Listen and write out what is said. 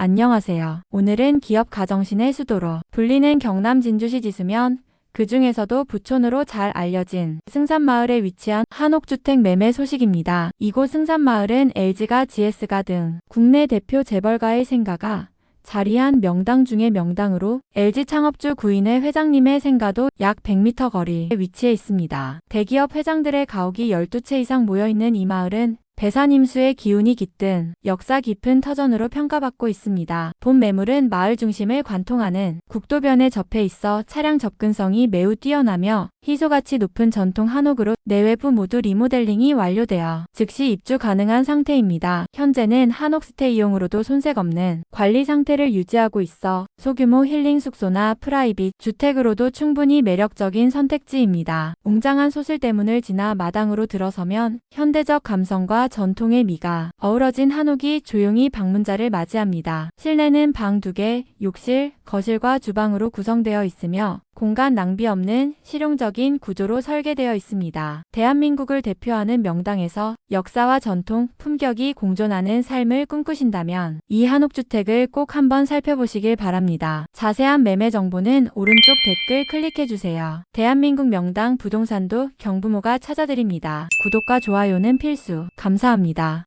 안녕하세요. 오늘은 기업 가정신의 수도로 불리는 경남 진주시 지수면 그 중에서도 부촌으로 잘 알려진 승산마을에 위치한 한옥주택 매매 소식입니다. 이곳 승산마을은 LG가 GS가 등 국내 대표 재벌가의 생가가 자리한 명당 중의 명당으로 LG 창업주 구인의 회장님의 생가도 약 100m 거리에 위치해 있습니다. 대기업 회장들의 가옥이 12채 이상 모여있는 이 마을은 배산임수의 기운이 깃든 역사 깊은 터전으로 평가받고 있습니다. 본 매물은 마을 중심을 관통하는 국도변에 접해 있어 차량 접근성이 매우 뛰어나며 희소가치 높은 전통 한옥으로 내외부 모두 리모델링이 완료되어 즉시 입주 가능한 상태입니다. 현재는 한옥 스테이용으로도 손색 없는 관리 상태를 유지하고 있어 소규모 힐링 숙소나 프라이빗 주택으로도 충분히 매력적인 선택지입니다. 웅장한 소실대문을 지나 마당으로 들어서면 현대적 감성과 전통의 미가 어우러진 한옥이 조용히 방문자를 맞이합니다. 실내는 방 2개, 욕실, 거실과 주방으로 구성되어 있으며 공간 낭비 없는 실용적인 구조로 설계되어 있습니다. 대한민국을 대표하는 명당에서 역사와 전통, 품격이 공존하는 삶을 꿈꾸신다면 이 한옥주택을 꼭 한번 살펴보시길 바랍니다. 자세한 매매 정보는 오른쪽 댓글 클릭해주세요. 대한민국 명당 부동산도 경부모가 찾아드립니다. 구독과 좋아요는 필수. 감사합니다.